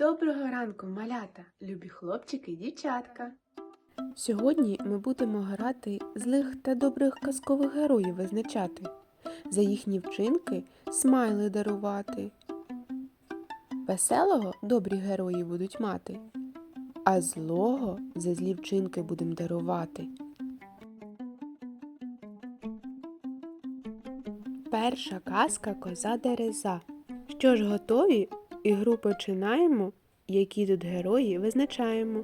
Доброго ранку, малята, любі хлопчики і дівчатка. Сьогодні ми будемо грати злих та добрих казкових героїв визначати, за їхні вчинки смайли дарувати. Веселого добрі герої будуть мати, а злого за злі вчинки будем дарувати. Перша казка коза дереза. Що ж готові? Ігру починаємо, які тут герої визначаємо.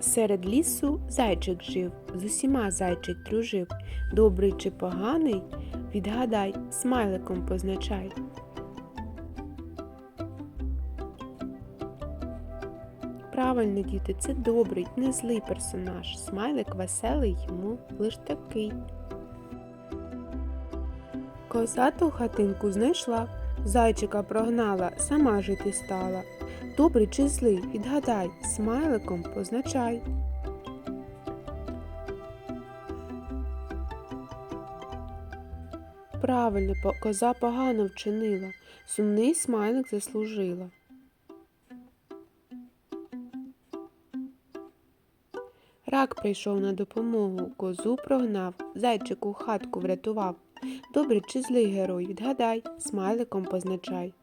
Серед лісу зайчик жив, з усіма зайчик дружив. Добрий чи поганий, відгадай, смайликом позначай. Правильно, діти, це добрий, не злий персонаж. Смайлик веселий йому лиш такий. Коза ту хатинку знайшла, зайчика прогнала, сама жити стала. Добрий чи злий, відгадай, смайликом позначай. Правильно, коза погано вчинила, сумний смайлик заслужила. Рак прийшов на допомогу, козу прогнав, зайчику хатку врятував. Добрий чи злий герой, відгадай, смайликом позначай.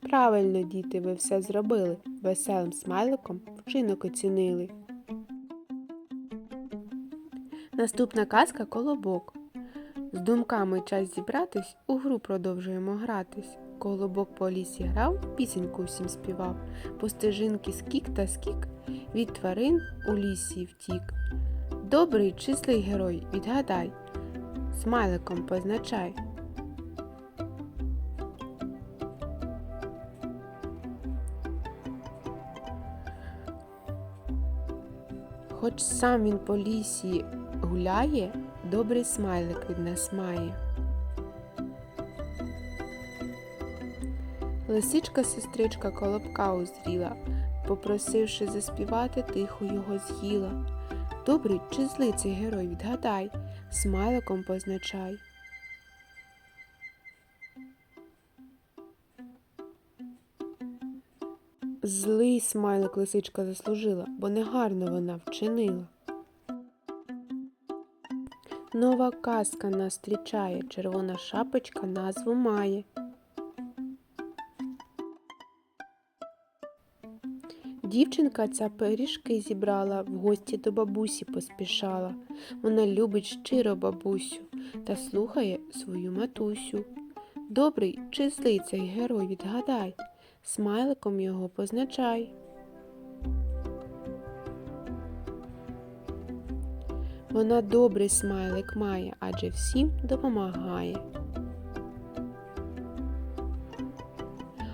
Правильно, діти, ви все зробили. Веселим смайликом вчинок оцінили. Наступна казка колобок. З думками час зібратись, у гру продовжуємо гратись. Колобок по лісі грав, пісеньку всім співав, по стежинки скік та скік, від тварин у лісі втік. Добрий чи злий герой, відгадай, смайликом позначай. Хоч сам він по лісі гуляє, добрий смайлик від нас має. Лисичка сестричка колобка узріла, попросивши заспівати, тихо його з'їла. Добрий чи злий цей герой, відгадай, смайликом позначай. Злий смайлик лисичка заслужила, бо негарно вона вчинила. Нова казка нас зустрічає, червона шапочка назву має. Дівчинка ця пиріжки зібрала, в гості до бабусі поспішала. Вона любить щиро бабусю та слухає свою матусю. Добрий чи злий цей герой, відгадай, смайликом його позначай. Вона добрий смайлик має, адже всім допомагає.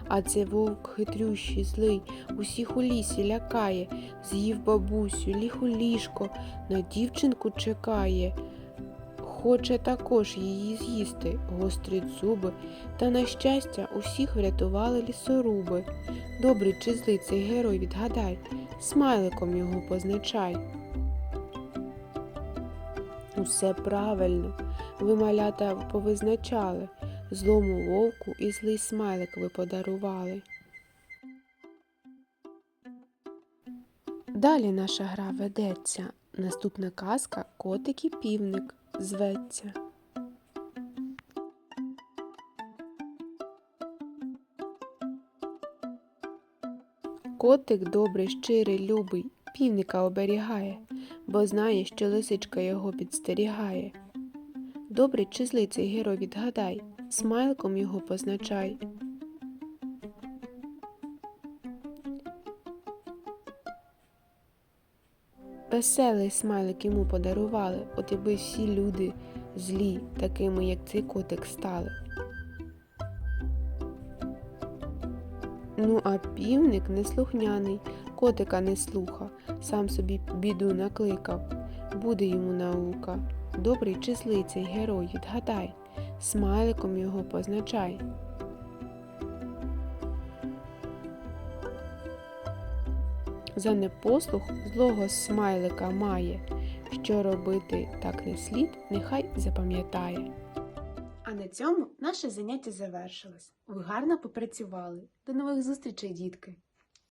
А це вовк хитрющий, злий, усіх у лісі лякає, з'їв бабусю, ліг у ліжко, на дівчинку чекає. Хоче також її з'їсти, гострить зуби, та, на щастя, усіх врятували лісоруби. Добрий чи злий цей герой, відгадай, смайликом його позначай. Усе правильно, ви малята повизначали, злому вовку і злий смайлик ви подарували. Далі наша гра ведеться. Наступна казка Котик і півник зветься. Котик добрий, щирий, любий, півника оберігає, бо знає, що лисичка його підстерігає. Добрий чи злий цей герой відгадай, смайликом його позначай. Веселий смайлик йому подарували, от якби всі люди злі, такими, як цей котик, стали. Ну, а півник неслухняний, котика не слуха, сам собі біду накликав. Буде йому наука. Добрий чи злий цей герой, відгадай, смайликом його позначай. за непослух злого смайлика має. Що робити так не слід, нехай запам'ятає. А на цьому наше заняття завершилось. Ви гарно попрацювали. До нових зустрічей, дітки!